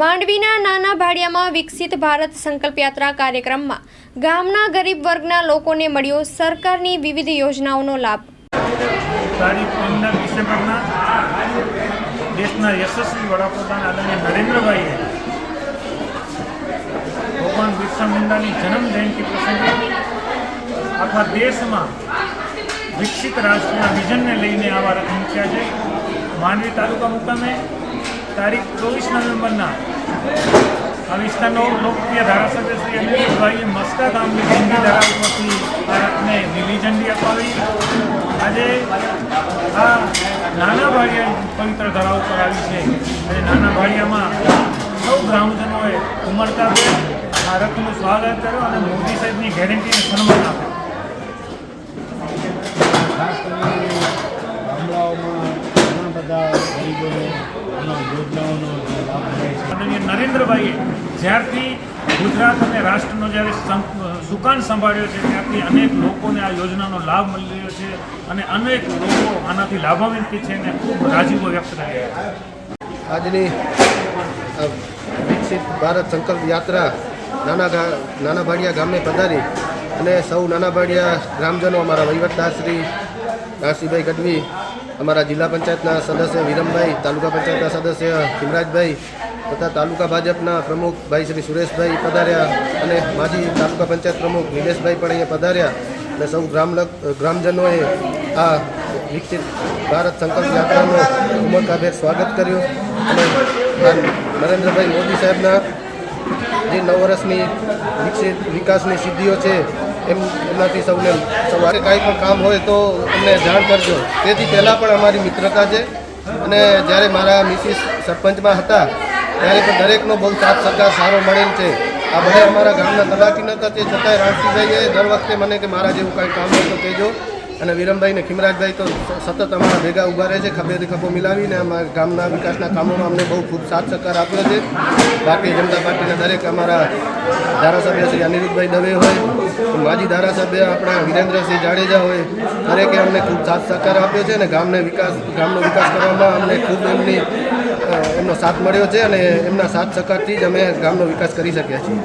માંડવીના નાના ભાડિયામાં વિકસિત ભારત સંકલ્પ યાત્રા કાર્યક્રમમાં ગામના ગરીબ વર્ગના લોકોને મળ્યો સરકારની વિવિધ યોજનાઓનો લાભ. તારીખ પંદર ડિસેમ્બરના દેશના યશસ્વી વડાપ્રધાન આદરણીય નરેન્દ્રભાઈએ ભગવાન બિરસા મુંડાની જન્મ જયંતિ પ્રસંગે આખા દેશમાં વિકસિત રાષ્ટ્રના વિઝનને લઈને આવા રથ મૂક્યા છે. માંડવી તાલુકા મુકામે તારીખ ચોવીસ નવેમ્બરના. આ વિસ્તારનો લોકપ્રિય ધારાસભ્ય શ્રી અનિલભાઈએ મસ્કા ગામની જિંદગી ધારા ભારતને લીલી ઝંડી અપાવી. આજે આ નાના ભાડિયા પવિત્ર ધરાવ પર આવી છે. અને નાના ભાડિયામાં સૌ ગ્રામજનોએ ઉમળતા ભારતનું સ્વાગત કર્યું અને મોદી સાહેબની ગેરંટીને સન્માન આપ્યું છે આદરણીય નરેન્દ્રભાઈએ જ્યારથી ગુજરાત અને રાષ્ટ્રનો જ્યારે સુકાન સંભાળ્યો છે, ત્યારથી અનેક લોકોને આ યોજનાનો લાભ મળી રહ્યો છે અને અનેક લોકો આનાથી લાભાન્વિત છે અને ખૂબ રાજીવો વ્યક્ત કરી રહ્યા છે. આજની વિકસિત ભારત સંકલ્પ યાત્રા નાના નાના ભાડિયા ગામે પધારી અને સૌ નાના ભાડિયા ગ્રામજનો, અમારા વહીવટદાર શ્રી કાશીભાઈ ગઢવી અમારા જિલ્લા પંચાયતના સદસ્ય વિરમભાઈ, તાલુકા પંચાયતના સદસ્ય હિમરાજભાઈ તથા તાલુકા ભાજપના પ્રમુખ ભાઈ શ્રી સુરેશભાઈ પધાર્યા અને માજી તાલુકા પંચાયત પ્રમુખ નિલેશભાઈ પણ અહીંયા પધાર્યા અને સૌ ગ્રામ ગ્રામજનોએ આ વિકસિત ભારત સંકલ્પ યાત્રાનો ઉમળકાભેર સ્વાગત કર્યું. અને નરેન્દ્રભાઈ મોદી સાહેબના જે નવ વર્ષની વિકસિત વિકાસની સિદ્ધિઓ છે એમ એમનાથી સૌને તમારે કાંઈ પણ કામ હોય તો અમને જાણ કરજો. તેથી પહેલાં પણ અમારી મિત્રતા છે. અને જ્યારે મારા મિસિસ સરપંચમાં હતા, ત્યારે પણ દરેકનો બહુ સાથ સરકાર સારો મળેલ છે. આ બધા અમારા ગામના તલાટી નહોતા તે છતાંય રાણસીભાઈએ દર વખતે મને કે મારા જેવું કાંઈ કામ હોય તો કહેજો. અને વિરમભાઈ ને ખિમરાજભાઈ તો સતત અમારા ભેગા ઊભા રહે છે ખભેથી ખભો મિલાવીને અમારા ગામના વિકાસના કામોમાં અમને બહુ ખૂબ સાથ સહકાર આપ્યો છે. ભારતીય જનતા પાર્ટીના દરેક અમારા ધારાસભ્ય શ્રી અનિરુદ્ધભાઈ દવે હોય, માજી ધારાસભ્ય આપણા વિરેન્દ્રસિંહ જાડેજા હોય, દરેકે અમને ખૂબ સાથ સહકાર આપ્યો છે અને ગામને વિકાસ, ગામનો વિકાસ કરવામાં અમને ખૂબ એમની એમનો સાથ મળ્યો છે અને એમના સાથ સહકારથી જ અમે ગામનો વિકાસ કરી શક્યા છીએ.